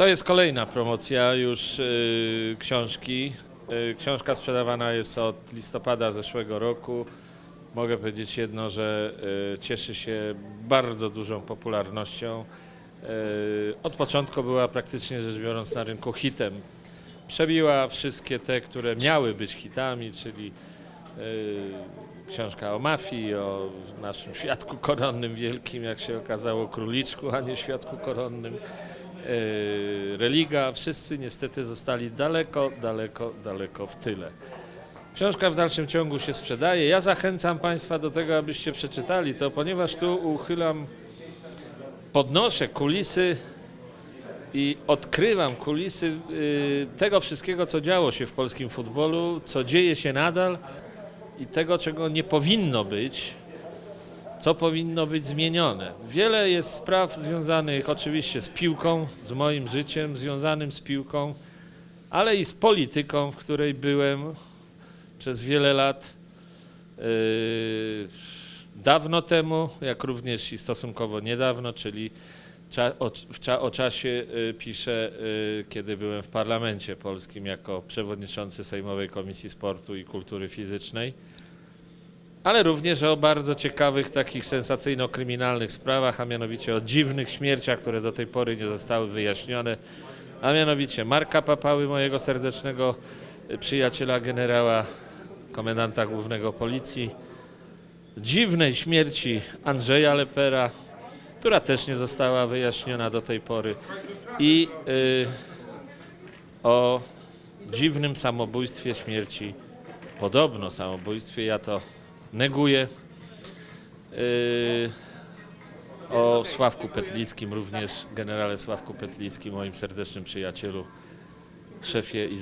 To jest kolejna promocja już y, książki. Y, książka sprzedawana jest od listopada zeszłego roku. Mogę powiedzieć jedno, że y, cieszy się bardzo dużą popularnością. Y, od początku była praktycznie rzecz biorąc na rynku hitem. Przebiła wszystkie te, które miały być hitami, czyli y, książka o mafii, o naszym świadku koronnym wielkim, jak się okazało, króliczku, a nie świadku koronnym. Y, Religa, wszyscy niestety zostali daleko, daleko, daleko w tyle. Książka w dalszym ciągu się sprzedaje. Ja zachęcam Państwa do tego, abyście przeczytali to, ponieważ tu uchylam, podnoszę kulisy i odkrywam kulisy y, tego wszystkiego, co działo się w polskim futbolu, co dzieje się nadal i tego, czego nie powinno być, co powinno być zmienione. Wiele jest spraw związanych oczywiście z piłką, z moim życiem, związanym z piłką, ale i z polityką, w której byłem przez wiele lat. Yy, dawno temu, jak również i stosunkowo niedawno, czyli o czasie y, piszę, y, kiedy byłem w parlamencie polskim jako przewodniczący Sejmowej Komisji Sportu i Kultury Fizycznej, ale również o bardzo ciekawych, takich sensacyjno-kryminalnych sprawach, a mianowicie o dziwnych śmierciach, które do tej pory nie zostały wyjaśnione, a mianowicie Marka Papały, mojego serdecznego y, przyjaciela generała, komendanta głównego policji, dziwnej śmierci Andrzeja Lepera, która też nie została wyjaśniona do tej pory i y, o dziwnym samobójstwie śmierci, podobno samobójstwie, ja to neguję, y, o Sławku Petlickim, również generale Sławku Petlickim, moim serdecznym przyjacielu, szefie i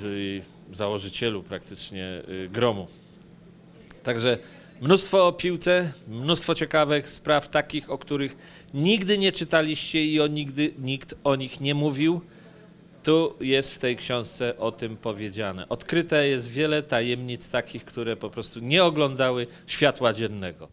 założycielu praktycznie y, Gromu. Także mnóstwo o piłce, mnóstwo ciekawych spraw, takich, o których nigdy nie czytaliście i o nigdy nikt o nich nie mówił. Tu jest w tej książce o tym powiedziane. Odkryte jest wiele tajemnic takich, które po prostu nie oglądały światła dziennego.